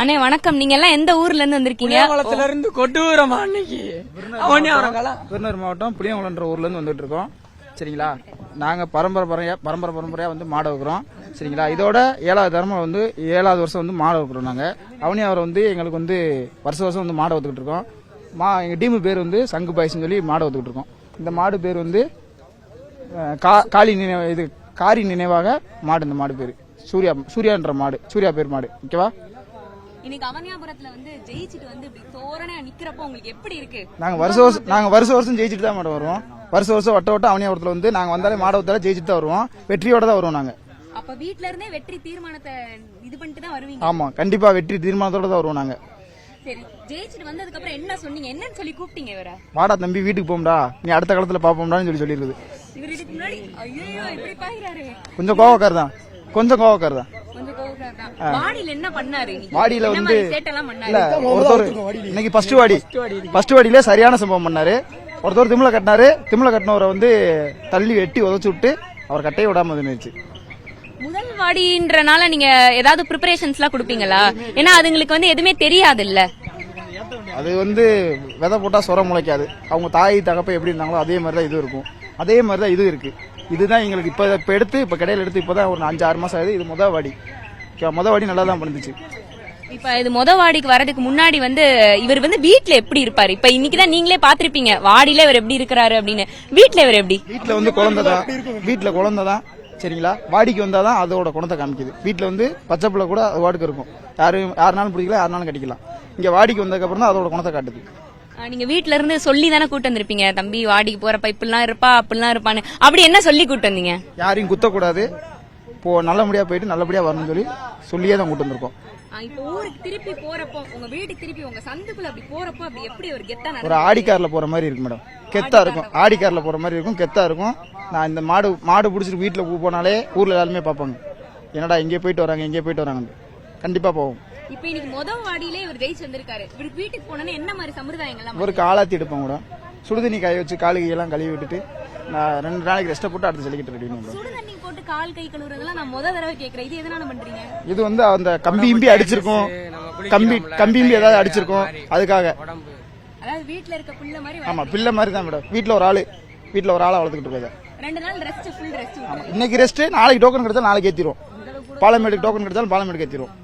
அண்ணே வணக்கம். நீங்க எல்லாம் எந்த ஊர்ல இருந்து வந்திருக்கீங்க? புளியங்குளத்துல இருந்து கொட்டுறமா அன்னைக்கு? விருதுநகர் மாவட்டம் புளியங்குளன்ற ஊர்ல இருந்து வந்துட்டு இருக்கோம். சரிங்களா? நாங்க பரம்பரை பரம்பரையா பரம்பரை பரம்பரையா வந்து மாடை வைக்கிறோம் சரிங்களா? இதோட ஏழாவது தரமா வந்து ஏழாவது வருஷம் வந்து மாடை வைக்கிறோம் நாங்க. அவனி அவரை வந்து எங்களுக்கு வந்து வருஷ வருஷம் வந்து மாடை வைத்துக்கிட்டு இருக்கோம். மா எங்க டீமு பேர் வந்து சங்கு பாய்ஸ்னு சொல்லி மாடை வைத்துக்கிட்டு இருக்கோம். இந்த மாடு பேர் வந்து காளி நினைவு இது காரி நினைவாக மாடு இந்த மாடு பேர். சூர்யா சூர்யான்ற மாடு. சூர்யா பேர் மாடு. ஓகேவா? இன்னைக்கு அவனியாபுரத்துல வந்து ஜெயிச்சிட்டு வந்து இப்படி தோரணையா நிக்கிறப்போ உங்களுக்கு எப்படி இருக்கு? நாங்க வருஷ வருஷம் நாங்க வருஷ வருஷம் ஜெயிச்சுட்டு தான் மேடம் வருவோம். வருஷ வருஷம் வட்ட வட்டம் அவனியாபுரத்துல வந்து நாங்க வந்தாலே மாடவத்தால ஜெயிச்சுட்டு தான் வருவோம். வெற்றியோட தான் வருவோம் நாங்க. அப்ப வீட்ல இருந்தே வெற்றி தீர்மானத்தை இது பண்ணிட்டு தான் வருவீங்க. ஆமா கண்டிப்பா வெற்றி தீர்மானத்தோட தான் வருவோம் நாங்க. சரி ஜெயிச்சிட்டு வந்ததுக்கு அப்புறம் என்ன சொன்னீங்க? என்னன்னு சொல்லி கூப்பிட்டீங்க இவரை? வாடா தம்பி வீட்டுக்கு போம்டா நீ அடுத்த காலத்துல பாப்போம்டான்னு சொல்லி சொல்லிருக்குது இவர் இதுக்கு முன்னாடி ஐயோ இப்படி பாக்குறாரு கொஞ்சம் கோவக்கார் தான். கொஞ்சம் கோவக்கார் தான் கொஞ்சம் கோவக்காரர் தான் வாடியில என்ன பண்ணாரு? இன்னைக்கு? வாடியில என்ன வந்து இன்னைக்கு ஃபர்ஸ்ட் வாடி. ஃபர்ஸ்ட் வாடியில சரியான சம்பவம் பண்ணாரு. ஒருத்தர் திமில கட்டினாரு. திமில கட்டினவரை வந்து தள்ளி வெட்டி உதச்சு விட்டு அவர் கட்டையை விடாம வந்துருச்சு முதல் வாடின்றனால நீங்க ஏதாவது ப்ரிப்பரேஷன்ஸ் எல்லாம் கொடுப்பீங்களா? ஏன்னா அதுங்களுக்கு வந்து எதுவுமே தெரியாது இல்ல அது வந்து விதை போட்டா சொரம் முளைக்காது. அவங்க தாய் தகப்ப எப்படி இருந்தாங்களோ அதே மாதிரி தான் இது இருக்கும். அதே மாதிரி தான் இது இருக்கு. இதுதான் எங்களுக்கு இப்போ இப்போ எடுத்து இப்போ கடையில் எடுத்து இப்போ தான் ஒரு அஞ்சு ஆறு மாசம் ஆகுது. இது முத வாடி. ஓகே, முத வாடி நல்லா தான் பண்ணுச்சு இப்ப இது முத வாடிக்கு வரதுக்கு முன்னாடி வந்து இவர் வந்து வீட்ல எப்படி இருப்பாரு? இப்ப இன்னைக்கு தான் நீங்களே பாத்திருப்பீங்க வாடியில இவர் எப்படி இருக்கிறாரு அப்படின்னு. வீட்ல இவர் எப்படி? வீட்டில் வந்து குழந்தை தான் வீட்டில் குழந்தை தான் சரிங்களா? வாடிக்கு வந்தால் தான் அதோட குணத்தை காமிக்குது. வீட்டில் வந்து பச்சை பிள்ளை கூட அது வாடுக்கு இருக்கும். யாரு யாருனாலும் பிடிக்கல யாருனாலும் கட்டிக்கலாம். இங்கே வாடிக்கு வந்ததுக்கப்புறம் தான் அதோட குணத்தை காட்டுது. நீங்க வீட்ல இருந்து சொல்லி தானே கூட்டு வந்திருப்பீங்க தம்பி வாடிக்கு போறப்ப இப்படிலாம் இருப்பா அப்படிலாம் இருப்பான்னு. அப்படி என்ன சொல்லி கூட்டு வந்தீங்க? யாரையும் குத்தக்கூடாது. இப்போ நல்லபடியாக போயிட்டு நல்லபடியாக வரணும்னு சொல்லி சொல்லியே தான் கூட்டு வந்திருக்கோம். இப்ப ஊருக்கு திருப்பி போறப்போ உங்க வீட்டுக்கு திருப்பி உங்க சந்துக்குள்ள அப்படி போறப்போ அப்படி எப்படி ஒரு கெத்தா ஒரு ஆடி கார்ல போற மாதிரி இருக்கு மேடம். கெத்தா இருக்கும். ஆடி கார்ல போற மாதிரி இருக்கும். கெத்தா இருக்கும். நான் இந்த மாடு மாடு பிடிச்சிட்டு வீட்டுல போனாலே ஊர்ல எல்லாருமே பார்ப்பாங்க. என்னடா இங்கே போயிட்டு வராங்க இங்கே போயிட்டு வராங்க கண்டிப்பா போவோம். இப்ப இன்னைக்கு முத வாடியிலே இவர் ஜெயிச்சு வந்திருக்காரு. இவருக்கு வீட்டுக்கு போனோன்னு என்ன மாதிரி சம்பிரதாயங்கள்லாம் ஒரு காலாத்தி எடுப்போம் கூட. சுடுதண்ணி காய வச்சு காலு கையெல்லாம் கழுவி விட்டுட்டு நான் ரெண்டு நாளைக்கு ரெஸ்ட்டை போட்டு அடுத்து சொல்லிக்கிட்டு ரெடி சுடு தண்ணி போட்டு கால் கை கழுவுறதெல்லாம் நான் முத தடவை கேக்குறேன். இது எதனால பண்றீங்க? இது வந்து அந்த கம்பி இம்பி அடிச்சிருக்கோம். கம்பி கம்பி இம்பி ஏதாவது அடிச்சிருக்கோம். அதுக்காக. அதாவது வீட்ல இருக்க புள்ள மாதிரி ஆமா பிள்ளை மாதிரி தான் மேடம். வீட்டுல ஒரு ஆளு. வீட்டுல ஒரு ஆளை வளர்த்துக்கிட்டு இருக்காது ரெண்டு நாள் ரெஸ்ட் ஃபுல் ரெஸ்ட் இன்னைக்கு ரெஸ்ட் நாளைக்கு டோக்கன் கிடைச்சா நாளைக்கு ஏத்திடுவோம். பாலமேடுக்கு டோக்கன் கிடைச்சாலும் பாலமேடுக்கு ஏத்திடுவோம்.